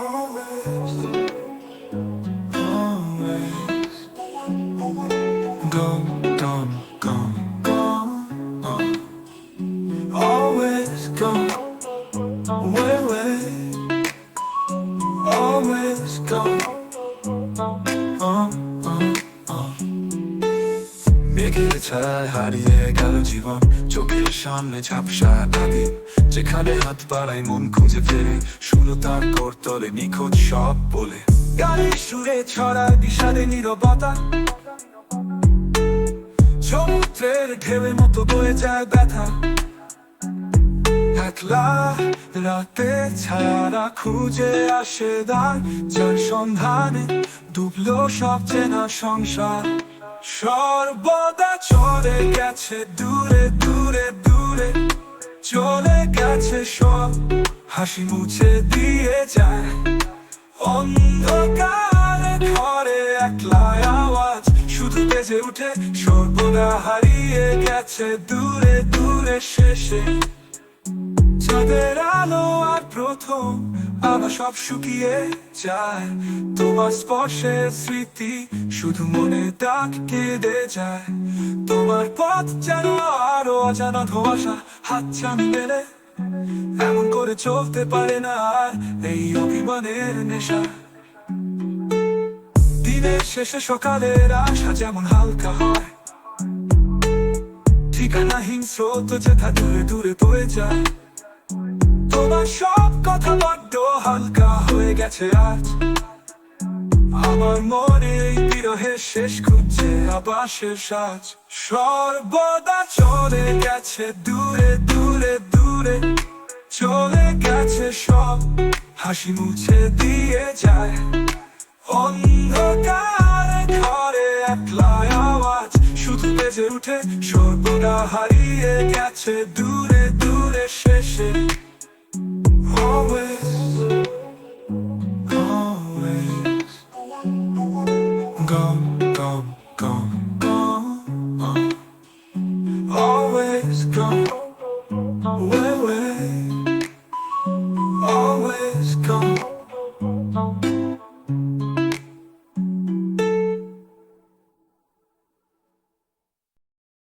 always, always. Gone, gone, gone, gone. Uh. Always gone, away. Always gone. ছায় হারিয়ে গেল জীবন। চোখের সামনে ঝাপসা আদিম যেখানে হাত বাড়াই মন খুঁজে ফেরে। শুরু তার করতলে নিখোঁজ সব বলে। গাড়ির সুরে ছড়ায় বিষাদে নীরবতা। সমুদ্রের ঢেউয়ের মতো বয়ে যায় ব্যথা। একলা রাতে ছায়ারা খুঁজে আসে দান যার সন্ধানে ডুবলো সব চেনা সংসার। সর্বদা চলে গেছে, দূরে দূরে দূরে। চলে গেছে সব, হাসি মুছে দিয়ে যায়। অন্ধকারে ঘরে একলা আওয়াজ, শুধু বেজে উঠে, সর্বদা হারিয়ে গেছে। দূরে দূরে শেষে, চাঁদের আলো আর প্রথম সব শুকিয়ে যায়। তোমার স্পর্শে স্মৃতি শুধু মনে কেঁদে যায়। তোমার পথ যেন আরও অজানা ধোয়াশা হাত এমন করে চলতে পারে না এই অভিমানের নেশা। দিনের শেষে সকালের আশা যেমন হালকা হয়। ঠিকানাহীন স্রোত যেথা দূরে দূরে বয়ে যায়। তোমার সব কথা বড্ড হালকা হয়ে গেছে আজ। আমার মনে এই বিরহের শেষ খুঁজছে আবাসের সাজ সর্বদা চলে গেছে, দূরে দূরে দূরে। চলে গেছে সব, হাসি মুছে দিয়ে যায়। অন্ধকারে ঘরে একলা আওয়াজ, শুধু বেজে উঠে, সর্বদা হারিয়ে গেছে, দূরে দূরে, শেষে। go.